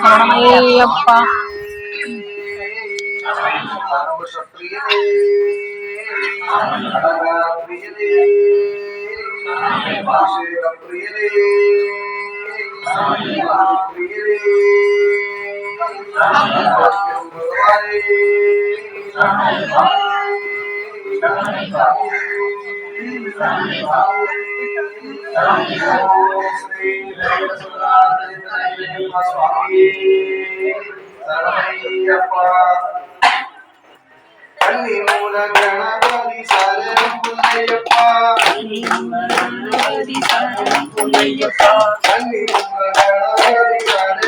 சரணமையப்பா கன்னி மூல கணபதி சரணம் புள்ளையப்பா கன்னி மூல கணபதி சரணம் புண்ணையப்பா. கன்னி மூல கணபதி சரணம்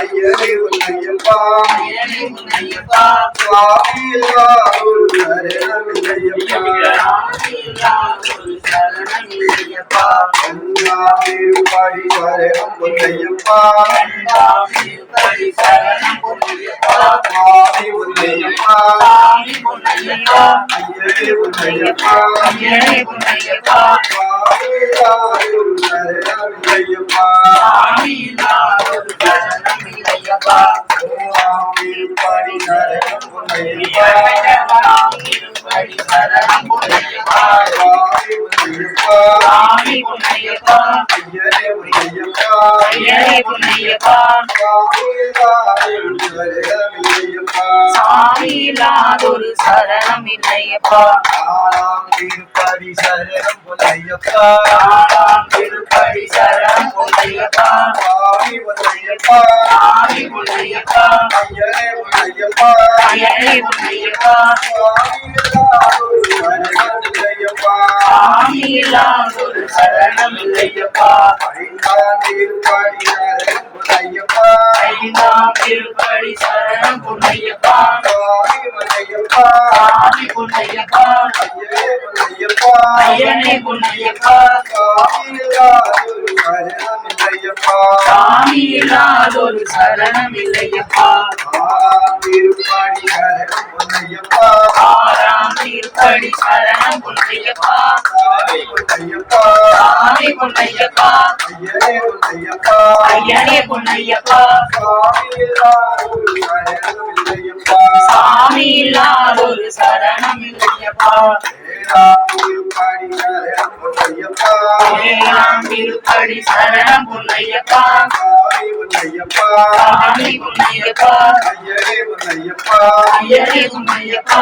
புள்ளையப்பா சுவாமி சரணம் புள்ளையப்பா ஐயரே புள்ளையப்பா சுவாமி ஒரு சரணம் இல்லையப்பா பாடி சரணம் புள்ளையப்பா சுவாமி புள்ளையப்பா ஐயரே சுவாமி ஒரு சரணம் இல்லையப்பா ஒரு சரணம் இல்லையப்பா சாமி சரணம் திருப்படி சரணம் புள்ளையப்பா திருப்படி சரணம் பொன்னையப்பா சுவாமி புள்ளையப்பா சாமி பொன்னையப்பா ஐயரே புள்ளையப்பா அயனே பொன்னையப்பா சுவாமி இல்லாதொரு சரணம் இல்லையப்பா சாமி இல்லாதொரு சரணம் இல்லையப்பா ஐந்தாம் திருப்படி சரணம் பொன்னையப்பா சாமி பொன்னையப்பா ஐயரே புள்ளையப்பா சாமி இல்லாதொரு சரணம் இல்லையப்பா ஆறாம் திருப்படி சரணம் பொன்னையப்பா ஆறாம் திருப்படி சரணம் புள்ளையப்பா சாமி பொன்னையப்பா சுவாமி பொன்னையப்பா சுவாமி இல்லாதொரு சரணம் சாமி இல்லாதொரு சரணம் இல்லையப்பா ஏழாம் திருப்படி சரணம் பொன்னையப்பா சாமி பொன்னையப்பா ஐயரே பொன்னையப்பா ஐயரே பொன்னையப்பா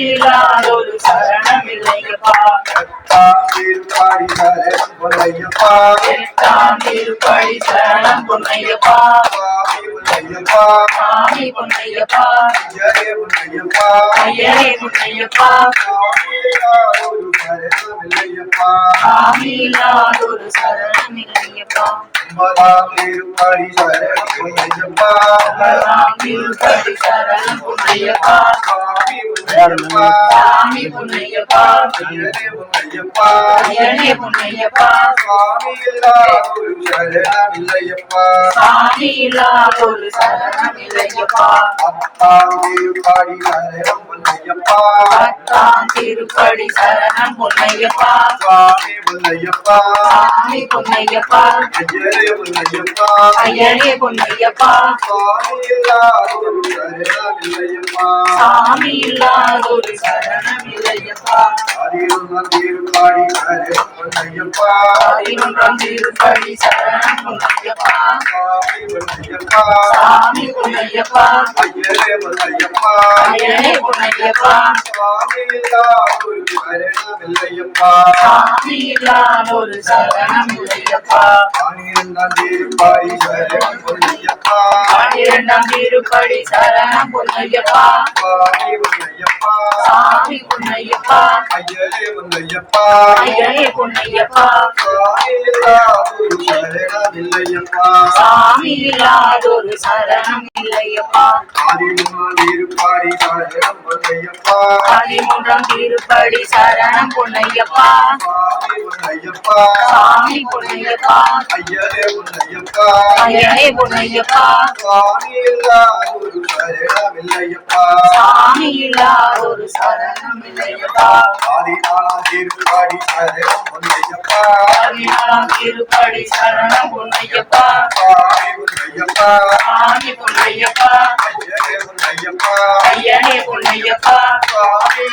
இல்லாதொரு சரணம் இல்லையப்பா எட்டாம் திருப்படி சரணம் புள்ளையப்பா எட்டாம் திருப்படி சரணம் பொன்னையப்பா. புள்ளையப்பா சாமி பொன்னையப்பா. ஐயரே புள்ளையப்பா ஐயரே பொன்னையப்பா சாமி இல்லாதொரு சரணம் இல்லையப்பா ஒன்பதாம் திருப்படி சரணம் பொன்னையப்பா. சாமி பொன்னையப்பா ஐயனே பொன்னையப்பா சாமி இல்லாதொரு சரணம் இல்லையப்பா பத்தாம் திருப்படி சரணம் பொன்னையப்பா. சுவாமி புள்ளையப்பா சாமி பொன்னையப்பா. ஐயரே புள்ளையப்பா ஐயனே பொன்னையப்பா. சுவாமி இல்லாதொரு சரணம் இல்லையப்பா சாமி இல்லாதொரு சரணம் இல்லையப்பா பொன்னையப்பா. பதினொன்றாம் திருப்படி சரணம் சாமி ஐயரே சுவாமி சாமி பன்னிரண்டாம் திருப்படி சரணம் பொன்னையப்பா. சாமி பொன்னையப்பா. ஐயரே புள்ளையப்பா ஐயனே பொன்னையப்பா. சாமி இல்லாதொரு சரணம் இல்லையப்பா. ஆதினால் சரணம் பொன்னையப்பா திருப்படி சரணம் பொன்னையப்பா. சாமி பொன்னையப்பா. ஐயரே பொன்னையப்பா ஐயரே பொன்னையப்பா. சுவாமி இல்லாதொரு சரணமில்லையப்பா. சாமி இல்லாத ஒரு சரணம் இல்லையப்பா ஆதிநாளாம் திருப்பாடி சரணம் பொன்னையப்பா பதினாலாம் திருப்படி சரணம் பொன்னையப்பா சாமி பொன்னையப்பா ஐயனே பொன்னையப்பா சுவாமி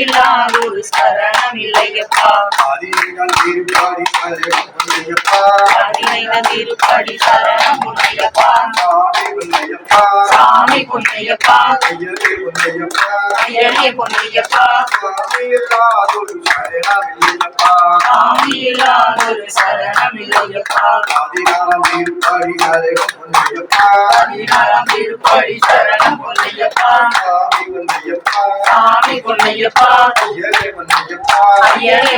சாமி ஒரு சரணம் இல்லையப்பா ஆதிநாள் திருப்படி சரணம் சாமி பொன்னையப்பா ஐயனே பொன்னையப்பா ஒரு சரணம் ஆதிநாளாம் திருப்பாடி சரணம் பொன்னையப்பா பதினாறாம் திருப்படி சரணம் பொன்னையப்பா சாமி பொன்னையப்பா ஐயரே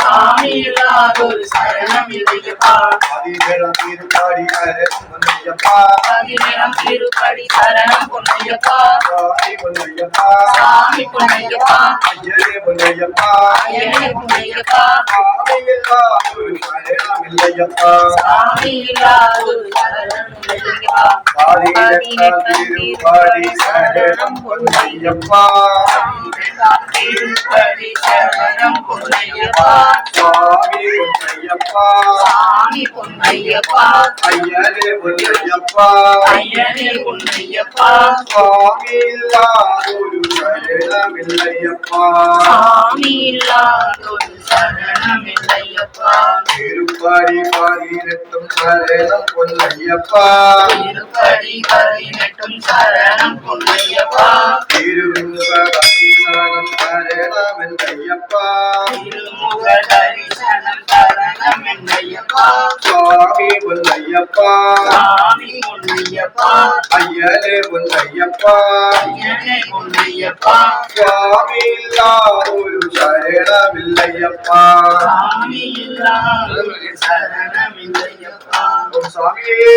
சாமி இல்லாத ஒரு சரணம் இல்லையப்பா. ஆதிவேளம் திருப்பாடி சரணம் பொன்னையப்பா பதினேழாம் திருப்படி சரணம் பொன்னையப்பா. சுவாமி பொன்னையப்பா சாமி பொன்னையப்பா. ஐயரே பொன்னையப்பா. ஐயனே பொன்னையப்பா. சுவாமி இல்லாதொரு சரணமில்லையப்பா சாமி இல்லாத ஒரு சரணம் இல்லையப்பா. ஆதிவேளம் திருப்பாடி சரணம் பொன்னையப்பா. பதினெட்டாம் திருப்படி சரணம் பொன்னையப்பா சுவாமி பொன்னையப்பா சாமி பொன்னையப்பா ஐயரே பொன்னையப்பா ஐயனே பொன்னையப்பா சுவாமி இல்லாதொரு சரணமில்லையப்பா. சாமி இல்லாத ஒரு சரணம் இல்லையப்பா திருப்பாடி பதினெட்டும் சரணம் பொன்னையப்பா. திருப்படி பதினெட்டும் சரணம் பொன்னையப்பா. திருமுக தரிசனம் சரணமென்னையப்பா திருமுக தரிசனம் சரணம் என்னையப்பா சுவாமி பொன்னையப்பா சாமி பொன்னையப்பா ஐயனே பொன்னையப்பா ஐயனே பொன்னையப்பா சுவாமி சரணமில்லையப்பா. இல்லாத ஒரு சரணம் இல்லையப்பா ஓம் சுவாமியே.